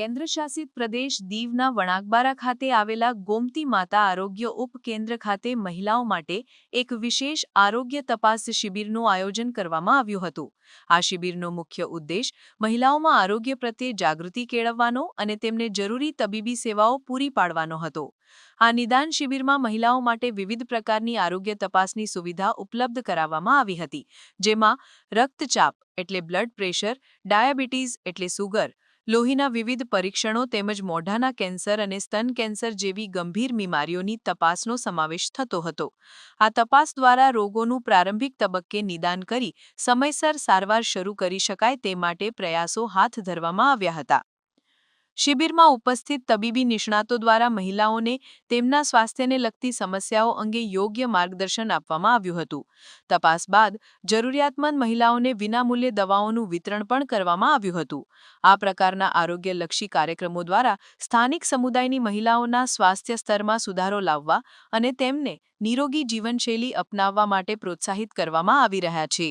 કેન્દ્રશાસિત પ્રદેશ દીવના વણાકબારા ખાતે આવેલા ગોમતી માતા આરોગ્ય ઉપકેન્દ્ર ખાતે મહિલાઓ માટે એક વિશેષ આરોગ્ય તપાસ શિબિરનું આયોજન કરવામાં આવ્યું હતું. આ શિબિરનો મુખ્ય ઉદ્દેશ મહિલાઓમાં આરોગ્ય પ્રત્યે જાગૃતિ કેળવવાનો અને તેમને જરૂરી તબીબી સેવાઓ પૂરી પાડવાનો હતો. આ નિદાન શિબિરમાં મહિલાઓ માટે વિવિધ પ્રકારની આરોગ્ય તપાસની સુવિધા ઉપલબ્ધ કરાવવામાં આવી હતી, જેમાં રક્તચાપ એટલે બ્લડ પ્રેશર, ડાયાબિટીસ એટલે સુગર લોહીના વિવિધ પરીક્ષણો તેમજ મોઢાના કેન્સર અને સ્તન કેન્સર જેવી ગંભીર બીમારીઓની તપાસનો સમાવેશ થતો હતો. આ તપાસ દ્વારા રોગોનું પ્રારંભિક તબક્કે નિદાન કરી સમયસર સારવાર શરૂ કરી શકાય તે માટે પ્રયાસો હાથ ધરવામાં આવ્યા હતા. શિબિરમાં ઉપસ્થિત તબીબી નિષ્ણાતો દ્વારા મહિલાઓને તેમના સ્વાસ્થ્યને લગતી સમસ્યાઓ અંગે યોગ્ય માર્ગદર્શન આપવામાં આવ્યું હતું. તપાસ બાદ જરૂરિયાતમંદ મહિલાઓને વિનામૂલ્યે દવાઓનું વિતરણ પણ કરવામાં આવ્યું હતું. આ પ્રકારના આરોગ્યલક્ષી કાર્યક્રમો દ્વારા સ્થાનિક સમુદાયની મહિલાઓના સ્વાસ્થ્ય સ્તરમાં સુધારો લાવવા અને તેમને નિરોગી જીવનશૈલી અપનાવવા માટે પ્રોત્સાહિત કરવામાં આવી રહ્યા છે.